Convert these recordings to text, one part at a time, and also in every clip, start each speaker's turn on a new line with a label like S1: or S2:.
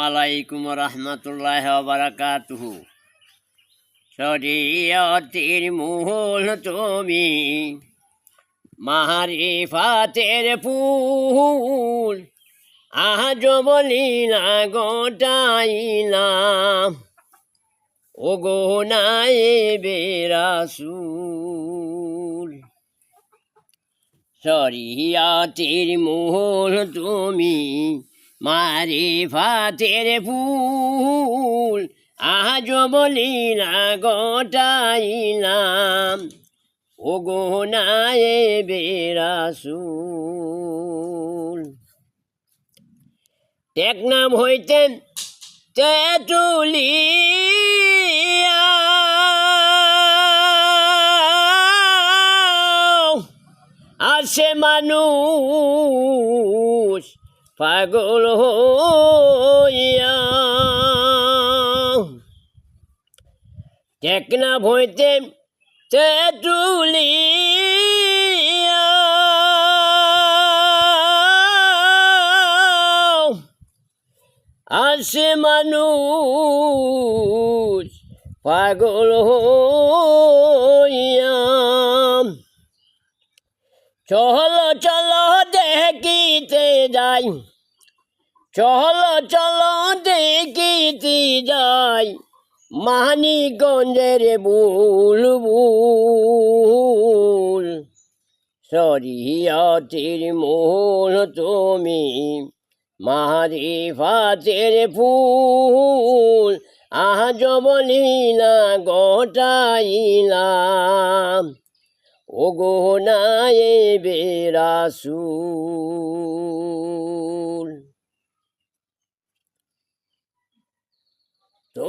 S1: আলাইকুম রহমতুল্লাহ বারাকাতুহু। শরীয়তির মূল তুমি মারিফাতের ফুল আজ বলি না, গোটাইলাম। ও গো নাই বেরাসুল শরিয়াতের মূল তুমি মারে ফাতের ফুল আজ বলি না গোটাইলাম। ও গো নাই বেরাসুল টেকনাম হইতেন তেতুলিয়া। আসে মানুষ পাগল হইয়া। টেকনা ভইতে তেতুলিয়া আসে মানুষ পাগল হইয়া। চল চল দেখিতে যাই। চল চল দেখিতে যাই। মানিকগঞ্জের বুলবুল সরিয়তির মূল তুমি, মারিফাতের ফুল। আজ বলি না, গোটাইলাম। ও গো নাই বেরাসুল তো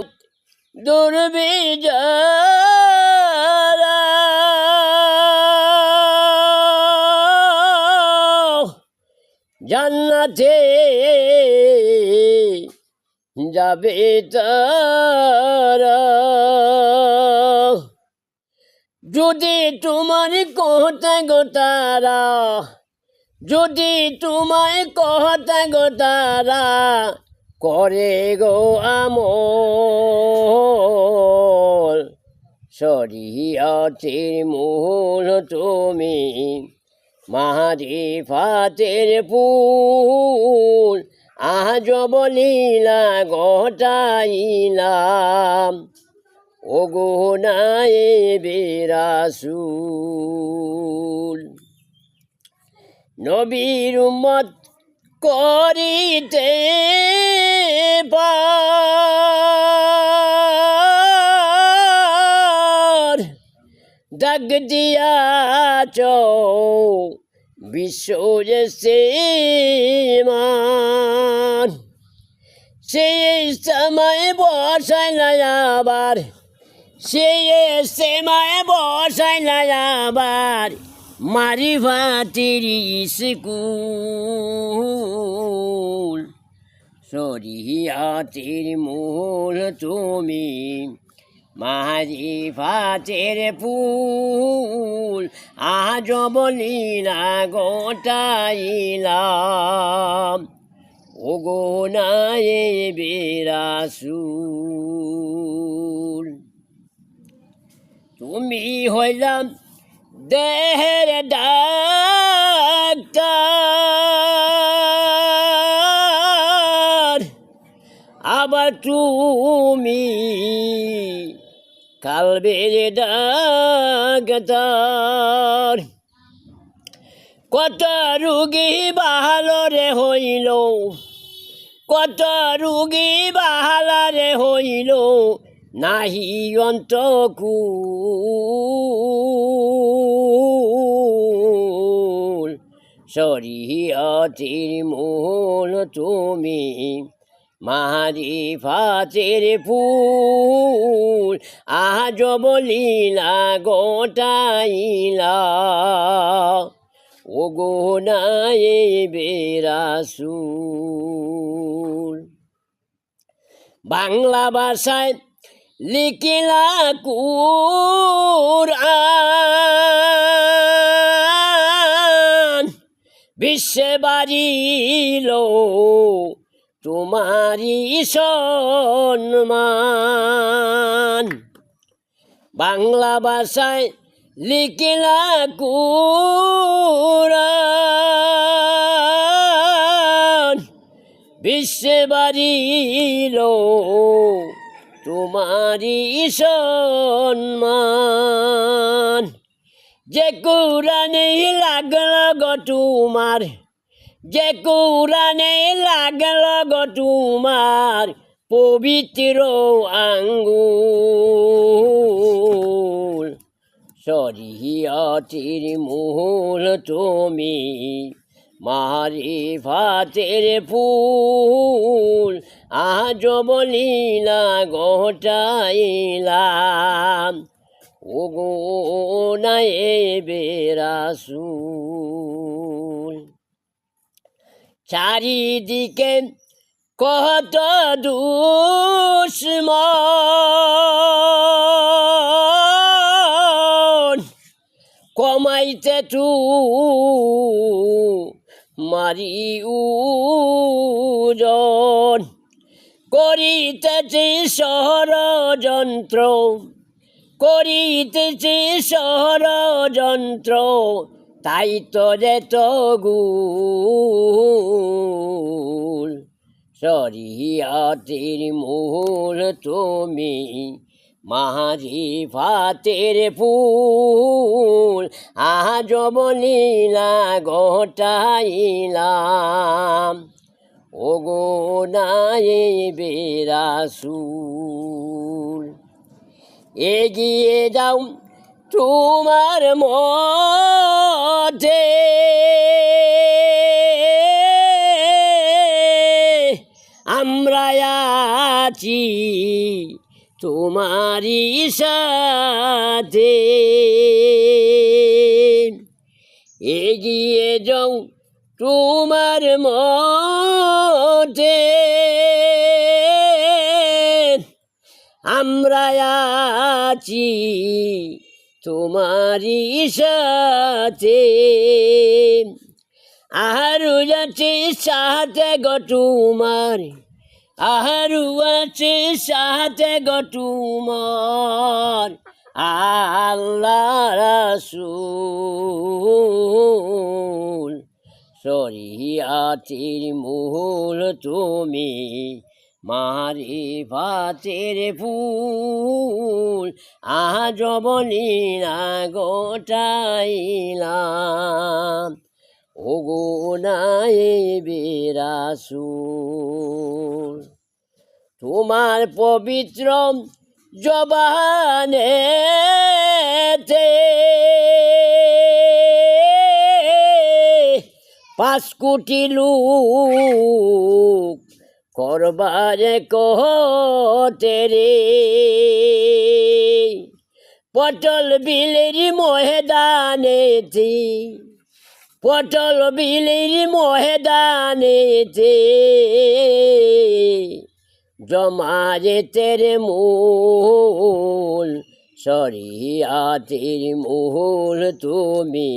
S1: জান্নাতে যাবে তারা যদি তোমার কথা গো তারা, যদি তোমায় কথা গো তারা, করে গো আমল। শরিয়তের মূল তুমি মাহারি ফাতের ফুল আজ বলিলা গটাইলাম। ও গো বেরাসুল। নবীর উম্মত করিতে পার। দাগ দিয়াছ বিশ্ব যে সেমান সেই সময় বসাই আবার সেই সময় বসাই আবার মারি ভাতির স্কুল। মূল তুমি, মারি ফাতের ফুল। আজ বলি না গোটাইলাম। ও গো নাই বেরাসুল তুমি হইলাম দেহের ডাক্তার। আবার তুমি কালবের ডাক্তার। কত রুগী ভালো রে হইল, কত রুগী বাহালারে হইল নাহি অন্তকুল শরিয়তির মূল তুমি মারি ফাতের ফুল। আজ বলি না গোটাইলা। ও গো নাই বেরাসুল বাংলা ভাষায় লিখিলা কুরআন। বিশ্বে বাড়িল তোমারি সম্মান। বাংলা ভাষায় লিখিলা কুরান বিশ্বে বাড়িল তোমারি সম্মান। যে কুরানে লাগল গো তোমার, যে কুরানে লাগল গো তোমার পবিত্র আঙ্গুল। শরীয়তির মূল তুমি মারি ফাতের ফুল আজ বলিলা গোটাইলাম। ওগো নাই বেরাসুল চারিদিকে কত দুশ্মন কমাইতে তু মারি উজন করিতেছি ষড়যন্ত্র করিতেছি ষড়যন্ত্র তাই তো রে তো গুল। শরিয়াতির মূল তুমি মাঝি ফাতের ফুল আজ বলিলা, গোটাইলাম। ওগো নাই বেরাসুল এগিয়ে যাও তোমার মধ্যে। আমরা আছি তোমারই সাথে। এগিয়ে যাও তোমার মধ্যে আমরা আছি তোমারই সাথে। আহারু যাচ্ছে সাথে গো তোমার আহারু আছে সাথে গো তোমার। আল্লাহ রাসূল। শরিয়াতির মূল তুমি মারি ভাতের ফুল আজ বলিলা গোটাইলাম ওগো নাই বেরাসুল তোমার পবিত্র জবানেতে পাঁচ কোটি লোক করবারে কহতে রে। পটল বিলের ময়দানেতে পটল বিলের ময়দানেতে জমা যেতের মূল, শরিয়াতের মূল তুমি।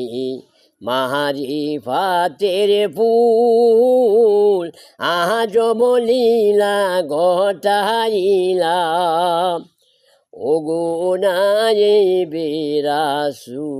S1: মাহারি ফাতের ফুল আজ বলিলা গটাইলাম ওগো নাই বেরাসু